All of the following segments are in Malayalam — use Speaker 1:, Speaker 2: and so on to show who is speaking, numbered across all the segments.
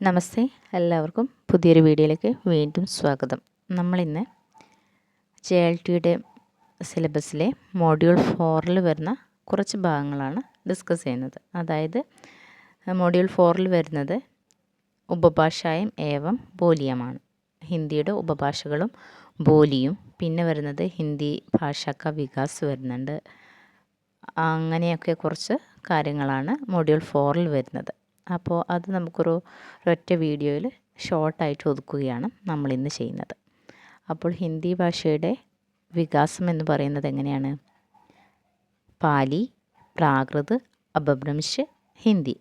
Speaker 1: നമസ്തേ. എല്ലാവർക്കും പുതിയൊരു വീഡിയോയിലേക്ക് വീണ്ടും സ്വാഗതം. നമ്മളിന്ന് ജെ എൽ ടിയുടെ സിലബസിലെ മോഡ്യൂൾ ഫോറിൽ വരുന്ന കുറച്ച് ഭാഗങ്ങളാണ് ഡിസ്കസ് ചെയ്യുന്നത്. അതായത് മോഡ്യൂൾ ഫോറിൽ വരുന്നത് ഉപഭാഷായം ഏവം ബോലിയമാണ്. ഹിന്ദിയുടെ ഉപഭാഷകളും ബോലിയും. പിന്നെ വരുന്നത് ഹിന്ദി ഭാഷാക്ക വികാസ് വരുന്നുണ്ട്. അങ്ങനെയൊക്കെ കുറച്ച് കാര്യങ്ങളാണ് മോഡ്യൂൾ ഫോറിൽ വരുന്നത്. അപ്പോൾ അത് നമുക്കൊരു ഒരൊറ്റ വീഡിയോയിൽ ഷോർട്ടായിട്ട് ഒതുക്കുകയാണ് നമ്മൾ ഇന്ന് ചെയ്യുന്നത്. അപ്പോൾ ഹിന്ദി ഭാഷയുടെ വികാസം എന്ന് പറയുന്നത് എങ്ങനെയാണ്? പാലി പ്രാകൃത് അപഭ്രംശ് ഹിന്ദി.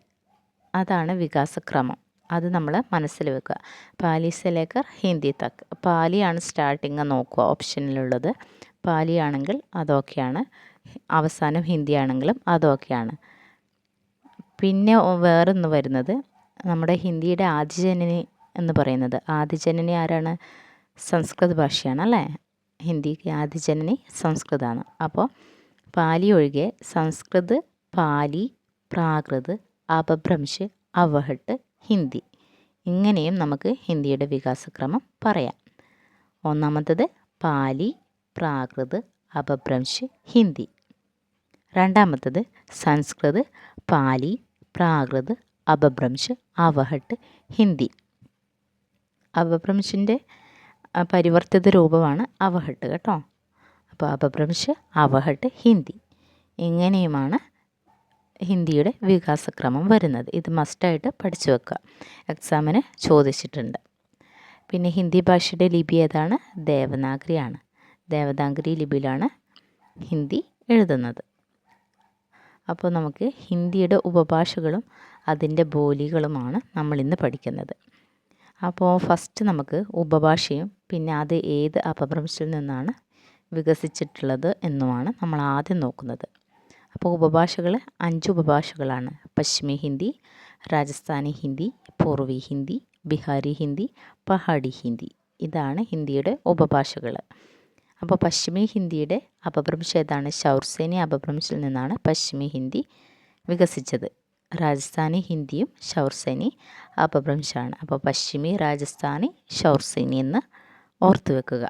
Speaker 1: അതാണ് വികാസക്രമം. അത് നമ്മൾ മനസ്സിൽ വെക്കുക. പാലി സെലേക്കർ ഹിന്ദി തക്ക് പാലിയാണ് സ്റ്റാർട്ടിങ് നോക്കുക ഓപ്ഷനിലുള്ളത്. പാലിയാണെങ്കിൽ അതൊക്കെയാണ്. അവസാനം ഹിന്ദി ആണെങ്കിലും അതൊക്കെയാണ്. പിന്നെ വേറൊന്ന് വരുന്നത് നമ്മുടെ ഹിന്ദിയുടെ ആദിജനനി എന്ന് പറയുന്നത്. ആദിജനനി ആരാണ്? സംസ്കൃത ഭാഷയാണ് അല്ലേ? ഹിന്ദിക്ക് ആദിജനനി സംസ്കൃതമാണ് അപ്പോൾ പാലി ഒഴികെ സംസ്കൃത് പാലി പ്രാകൃത് അപഭ്രംശ് അവഹട്ട് ഹിന്ദി. ഇങ്ങനെയും നമുക്ക് ഹിന്ദിയുടെ വികാസക്രമം പറയാം. ഒന്നാമത്തത് പാലി പ്രാകൃത് അപഭ്രംശ് ഹിന്ദി. രണ്ടാമത്തത് സംസ്കൃത് പാലി പ്രാകൃത് അപഭ്രംശ് അവഹട്ട് ഹിന്ദി. അപഭ്രംശിന്റെ പരിവർത്തിത രൂപമാണ് അവഹട്ട് കേട്ടോ. അപ്പോൾ അപഭ്രംശ് അവഹട്ട് ഹിന്ദി. ഇങ്ങനെയുമാണ് ഹിന്ദിയുടെ വികാസക്രമം വരുന്നത്. ഇത് മസ്റ്റായിട്ട് പഠിച്ചു വെക്കുക. എക്സാമിന് ചോദിച്ചിട്ടുണ്ട്. പിന്നെ ഹിന്ദി ഭാഷയുടെ ലിപി ഏതാണ്? ദേവനാഗരിയാണ്. ദേവനാഗരി ലിപിയിലാണ് ഹിന്ദി എഴുതുന്നത്. അപ്പോൾ നമുക്ക് ഹിന്ദിയുടെ ഉപഭാഷകളും അതിന്റെ ബോലികളുമാണ് നമ്മളിന്ന് പഠിക്കുന്നത്. അപ്പോൾ ഫസ്റ്റ് നമുക്ക് ഉപഭാഷയും പിന്നെ അത് ഏത് അപഭ്രംശത്തിൽ നിന്നാണ് വികസിച്ചിട്ടുള്ളത് എന്നുമാണ് നമ്മൾ ആദ്യം നോക്കുന്നത്. അപ്പോൾ ഉപഭാഷകൾ അഞ്ച് ഉപഭാഷകളാണ്. പശ്ചിമി ഹിന്ദി രാജസ്ഥാനി ഹിന്ദി പൂർവി ഹിന്ദി ബിഹാരി ഹിന്ദി പഹാടി ഹിന്ദി. ഇതാണ് ഹിന്ദിയുടെ ഉപഭാഷകൾ അപ്പോൾ പശ്ചിമി ഹിന്ദിയുടെ അപഭ്രംശം ഏതാണ് ശൗർസേനി അപഭ്രംശിൽ നിന്നാണ് പശ്ചിമി ഹിന്ദി വികസിച്ചത്. രാജസ്ഥാനി ഹിന്ദിയും ശൗർസേനി അപഭ്രംശമാണ് അപ്പോൾ പശ്ചിമി രാജസ്ഥാനി ശൗർസേനി എന്ന് ഓർത്തു വെക്കുക.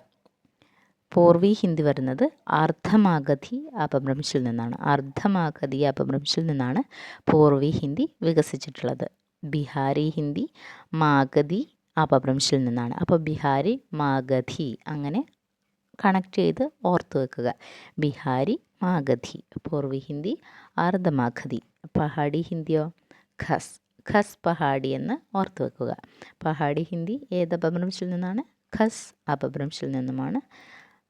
Speaker 1: പൂർവി ഹിന്ദി വരുന്നത് അർദ്ധമാഗധി അപഭ്രംശിൽ നിന്നാണ്. അർദ്ധമാഗധി അപഭ്രംശിൽ നിന്നാണ് പൂർവി ഹിന്ദി വികസിച്ചിട്ടുള്ളത്. ബിഹാരി ഹിന്ദി മാഗധി അപഭ്രംശിൽ നിന്നാണ്. അപ്പോൾ ബിഹാരി മാഗധി അങ്ങനെ കണക്ട് ചെയ്ത് ഓർത്ത് വെക്കുക. ബിഹാരി മാഗധി പൂർവി ഹിന്ദി അർദ്ധമാഗധി. പഹാഡി ഹിന്ദിയോ? ഖസ്. ഖസ് പഹാഡി എന്ന് ഓർത്ത് വെക്കുക. പഹാഡി ഹിന്ദി ഏത് അപഭ്രംശിൽ നിന്നാണ്? ഖസ് അപഭ്രംശിൽ നിന്നുമാണ്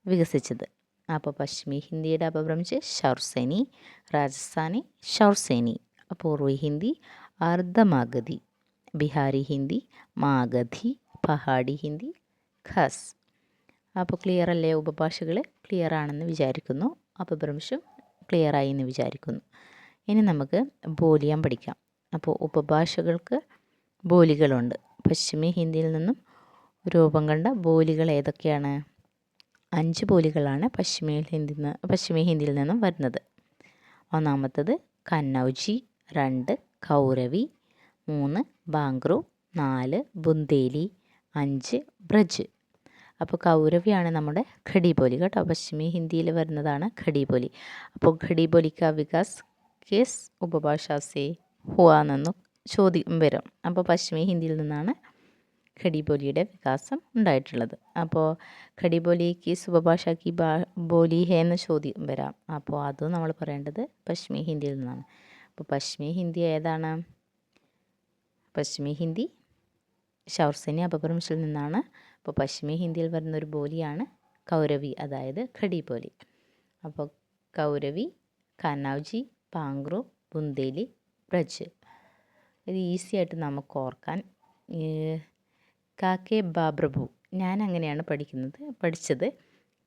Speaker 1: വികസിച്ചത്. അപ്പോൾ പശ്ചിമി ഹിന്ദിയുടെ അപഭ്രംശ് ഷൗർസേനി രാജസ്ഥാനി ഷൗർസേനി. പൂർവി ഹിന്ദി അർദ്ധമാഗധി. ബിഹാരി ഹിന്ദി മാഗധി പഹാഡി ഹിന്ദി ഖസ്. അപ്പോൾ ക്ലിയർ അല്ലേ ഉപഭാഷകൾ ക്ലിയർ ആണെന്ന് വിചാരിക്കുന്നു. അപഭ്രംശം ക്ലിയർ ആയി എന്ന് വിചാരിക്കുന്നു. ഇനി നമുക്ക് ബോലിയാൻ പഠിക്കാം. അപ്പോൾ ഉപഭാഷകൾക്ക് ബോലികളുണ്ട്. പശ്ചിമ ഹിന്ദിയിൽ നിന്നും രൂപം കണ്ട ബോലികൾ ഏതൊക്കെയാണ്? അഞ്ച് ബോലികളാണ് പശ്ചിമി ഹിന്ദി പശ്ചിമ ഹിന്ദിയിൽ നിന്നും വരുന്നത്. ഒന്നാമത്തത് കന്നൗജി രണ്ട് കൗരവി മൂന്ന് ബാംഗ്രൂ നാല് ബുന്ദേലി അഞ്ച് ബ്രജ്. അപ്പോൾ കൗരവിയാണ് നമ്മുടെ ഘടിബോലി കേട്ടോ. പശ്ചിമി ഹിന്ദിയിൽ വരുന്നതാണ് ഘടിബോലി. അപ്പോൾ ഖടിബോലിക്ക വികാസ് കേസ് ഉപഭാഷാസേ ഹുവാന്നെന്നും ചോദ്യം വരും. അപ്പോൾ പശ്ചിമി ഹിന്ദിയിൽ നിന്നാണ് ഖടിബോലിയുടെ വികാസം ഉണ്ടായിട്ടുള്ളത്. അപ്പോൾ ഖടിബോലി കി കി ബാ ബോലി ഹേ എന്ന ചോദ്യം വരാം. അപ്പോൾ അതും നമ്മൾ പറയേണ്ടത് പശ്ചിമി ഹിന്ദിയിൽ നിന്നാണ്. അപ്പോൾ പശ്ചിമി ഹിന്ദി ഏതാണ്? പശ്ചിമി ഹിന്ദി ഷൗർസനി അപഭ്രംശിൽ നിന്നാണ് അപ്പോൾ പശ്ചിമി ഹിന്ദിയിൽ വരുന്ന ഒരു ബോലിയാണ് കൗരവി അതായത് ഖടി ബോലി. അപ്പോൾ കൗരവി കനൗജി പാങ്ക്രു ബുന്ദേലി ബ്രജ്. ഇത് ഈസി ആയിട്ട് നമുക്ക് ഓർക്കാൻ കാക്കെ ബാബ്രഭു. ഞാൻ അങ്ങനെയാണ് പഠിക്കുന്നത് പഠിച്ചത്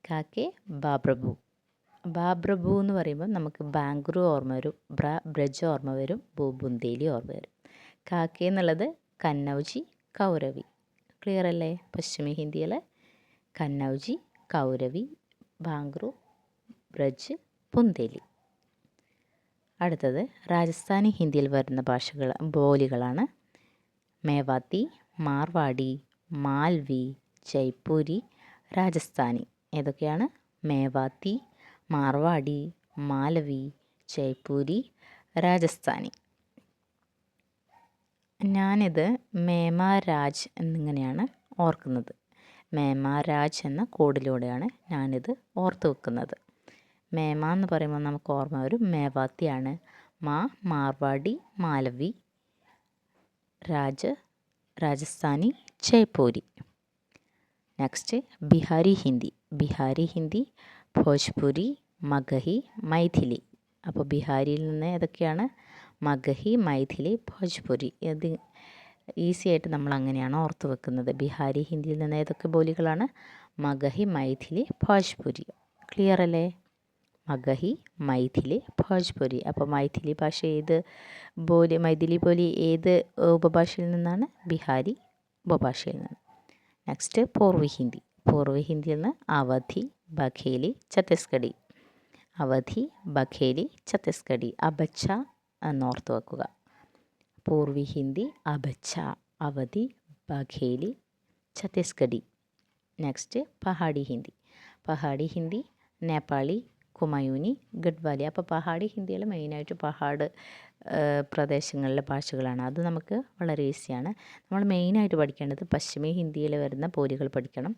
Speaker 1: കാക്കെ ബാബ്രഭു. ബാബ്രഭു എന്ന് പറയുമ്പോൾ നമുക്ക് ബാംഗ്ലൂർ ഓർമ്മ വരും ബ്ര ബ്രജ് ഓർമ്മ വരും ബുന്ദേലി ഓർമ്മ വരും. കാക്കെ എന്നുള്ളത് കന്നൗജി കൗരവി. ക്ലിയർ അല്ലേ? പശ്ചിമ ഹിന്ദിയിൽ കന്നൗജി കൗരവി ബാംഗ്രൂ ബ്രജ് പുന്തേലി അടുത്തത് രാജസ്ഥാനി ഹിന്ദിയിൽ വരുന്ന ഭാഷകൾ ബോലികളാണ്. മേവാത്തി മാർവാടി മാൽവി ജയ്പൂരി രാജസ്ഥാനി. ഏതൊക്കെയാണ്? മേവാത്തി മാർവാടി മാലവി ജയ്പൂരി രാജസ്ഥാനി. ഞാനിത് മേമാരാജ് എന്നിങ്ങനെയാണ് ഓർക്കുന്നത്. മേമാരാജ് എന്ന കോഡിലൂടെയാണ് ഞാനിത് ഓർത്ത് വെക്കുന്നത്. മേമ എന്ന് പറയുമ്പോൾ നമുക്ക് ഓർമ്മ വരും. മേവാത്തിയാണ്. മാ മാർവാടി മാലവി രാജ രാജസ്ഥാനി ജയ്പൂരി. നെക്സ്റ്റ് ബിഹാരി ഹിന്ദി. ബിഹാരി ഹിന്ദി ഭോജ്പുരി മഗഹി മൈഥിലി. അപ്പോൾ ബിഹാരിയിൽ നിന്ന് ഏതൊക്കെയാണ്? മഗഹി മൈഥിലി ഭോജ്പുരി. ഈസി ആയിട്ട് നമ്മൾ അങ്ങനെയാണ് ഓർത്ത് വെക്കുന്നത്. ബിഹാരി ഹിന്ദിയിൽ നിന്ന് ഏതൊക്കെ ബോലികളാണ്? മഗഹി മൈഥിലി ഭോജ്പുരി. ക്ലിയർ അല്ലേ? മഗഹി മൈഥിലി ഭോജ്പുരി. അപ്പോൾ മൈഥിലി ഭാഷ ഏത് ബോലി മൈഥിലി ബോലി ഏത് ഉപഭാഷയിൽ നിന്നാണ്? ബിഹാരി ഉപഭാഷയിൽ നിന്ന് നെക്സ്റ്റ് പൂർവി ഹിന്ദി. പൂർവി ഹിന്ദിയിൽ നിന്ന് അവധി ബഖേലി ഛത്തീസ്ഗഡി അവധി ബഖേലി ഛത്തീസ്ഗഡി അബച്ച എന്നോർത്ത് വെക്കുക. പൂർവി ഹിന്ദി അബച്ച അവധി ബഘേലി ഛത്തീസ്ഗഡി നെക്സ്റ്റ് പഹാഡി ഹിന്ദി. പഹാഡി ഹിന്ദി നേപ്പാളി കുമയൂനി ഗഡ്വാലി. അപ്പോൾ പഹാഡി ഹിന്ദിയിൽ മെയിനായിട്ട് പഹാഡ് പ്രദേശങ്ങളിലെ ഭാഷകളാണ്. അത് നമുക്ക് വളരെ ഈസിയാണ്. നമ്മൾ മെയിനായിട്ട് പഠിക്കേണ്ടത് പശ്ചിമ ഹിന്ദിയിൽ വരുന്ന പോലികൾ പഠിക്കണം.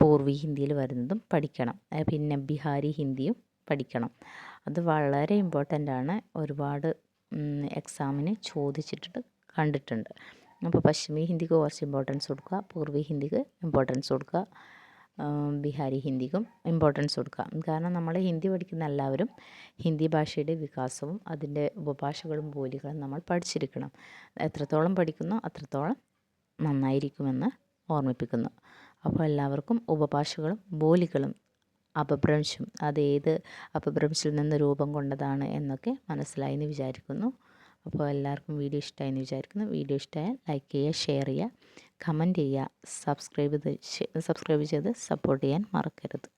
Speaker 1: പൂർവി ഹിന്ദിയിൽ വരുന്നതും പഠിക്കണം. പിന്നെ ബിഹാരി ഹിന്ദിയും പഠിക്കണം. അത് വളരെ ഇമ്പോർട്ടന്റ് ആണ്. ഒരുപാട് എക്സാമിന് ചോദിച്ചിട്ട് കണ്ടിട്ടുണ്ട്. അപ്പോൾ പശ്ചിമി ഹിന്ദിക്ക് കുറച്ച് ഇമ്പോർട്ടൻസ് കൊടുക്കുക പൂർവി ഹിന്ദിക്ക് ഇമ്പോർട്ടൻസ് കൊടുക്കുക ബിഹാരി ഹിന്ദിക്കും ഇമ്പോർട്ടൻസ് കൊടുക്കുക. കാരണം നമ്മൾ ഹിന്ദി പഠിക്കുന്ന എല്ലാവരും ഹിന്ദി ഭാഷയുടെ വികാസവും അതിന്റെ ഉപഭാഷകളും ബോലികളും നമ്മൾ പഠിച്ചിരിക്കണം. എത്രത്തോളം പഠിക്കുന്നു അത്രത്തോളം നന്നായിരിക്കുമെന്ന് ഓർമ്മിപ്പിക്കുന്നു. അപ്പോൾ എല്ലാവർക്കും ഉപഭാഷകളും ബോലികളും അപഭ്രംശം അത് ഏത് അപഭ്രംശത്തിൽ നിന്ന് രൂപം കൊണ്ടതാണ് എന്നൊക്കെ മനസ്സിലായി എന്ന് വിചാരിക്കുന്നു. അപ്പോൾ എല്ലാവർക്കും വീഡിയോ ഇഷ്ടമായി എന്ന് വിചാരിക്കുന്നു. വീഡിയോ ഇഷ്ടമായാൽ ലൈക്ക് ചെയ്യുക ഷെയർ ചെയ്യുക കമന്റ് ചെയ്യുക സബ്സ്ക്രൈബ് സബ്സ്ക്രൈബ് ചെയ്ത് സപ്പോർട്ട് ചെയ്യാൻ മറക്കരുത്.